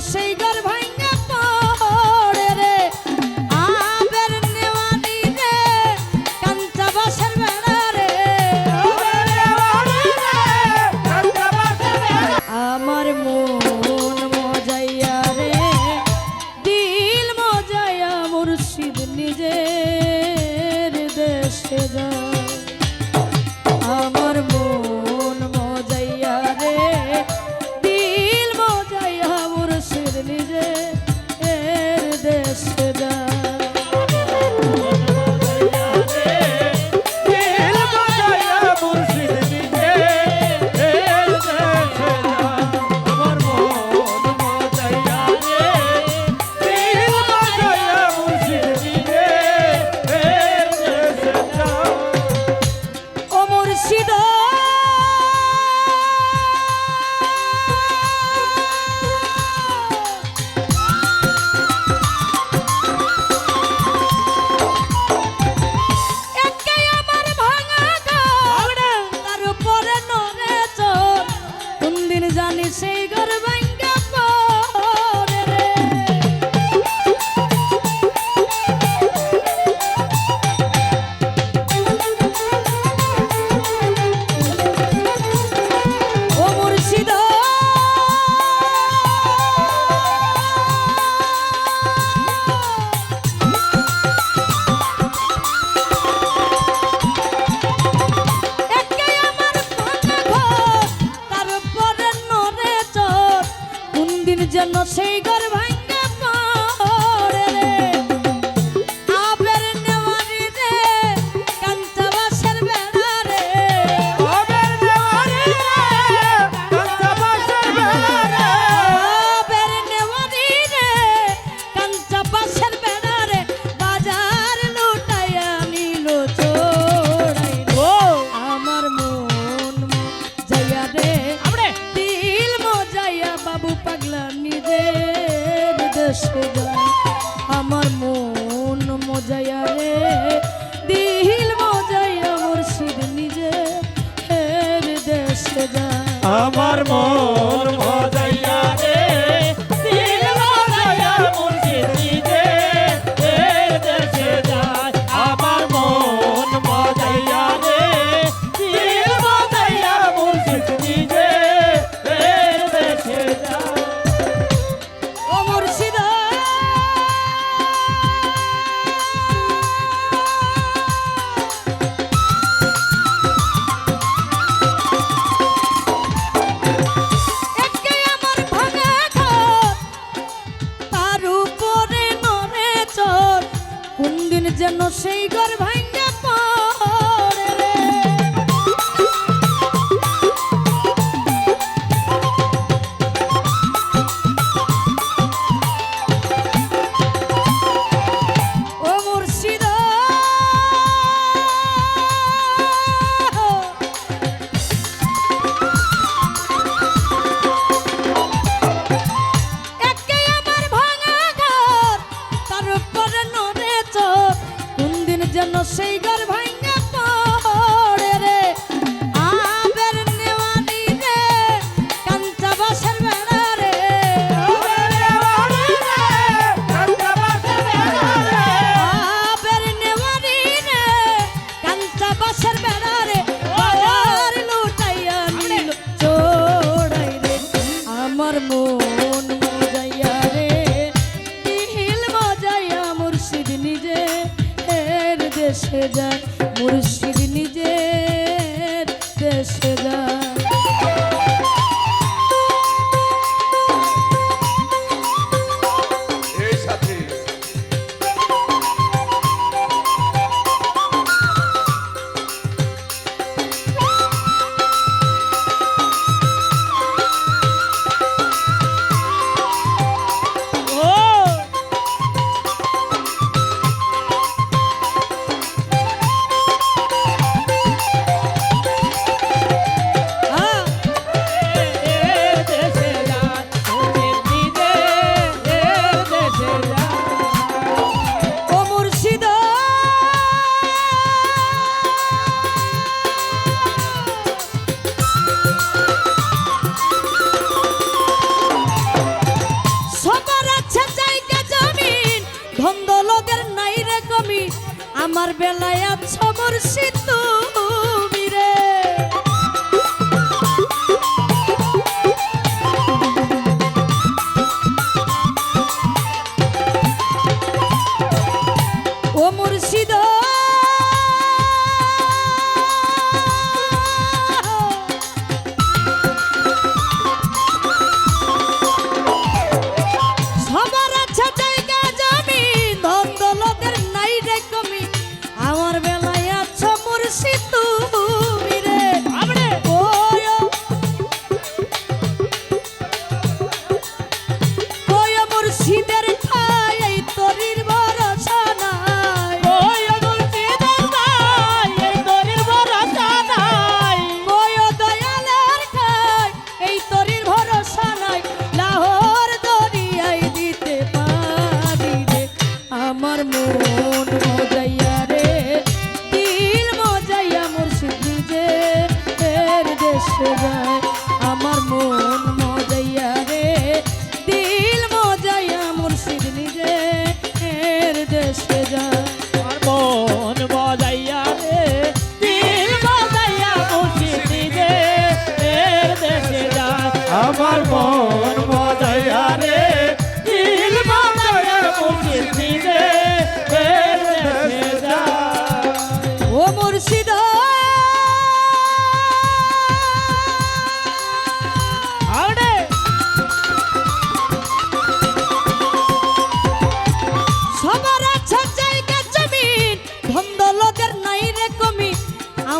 সেই ঘর ভাঙ্গা পড়ে রে। আবের নেওয়ানি রে কাঞ্চা বাসের বেড়া রে। আমার মন মজাইয়া রে, দিল মজাইয়া মুর্শিদ নিজের দেশে যায়। যেন সেই ঘর ভাঙ সেই গর্ভাই দেশে যায় মুর্শিদ নিজের দেশে যায়। আমার বেলায় আছ মুর্শিদ রে। ও মুর্শিদা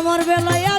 আমার বেলায়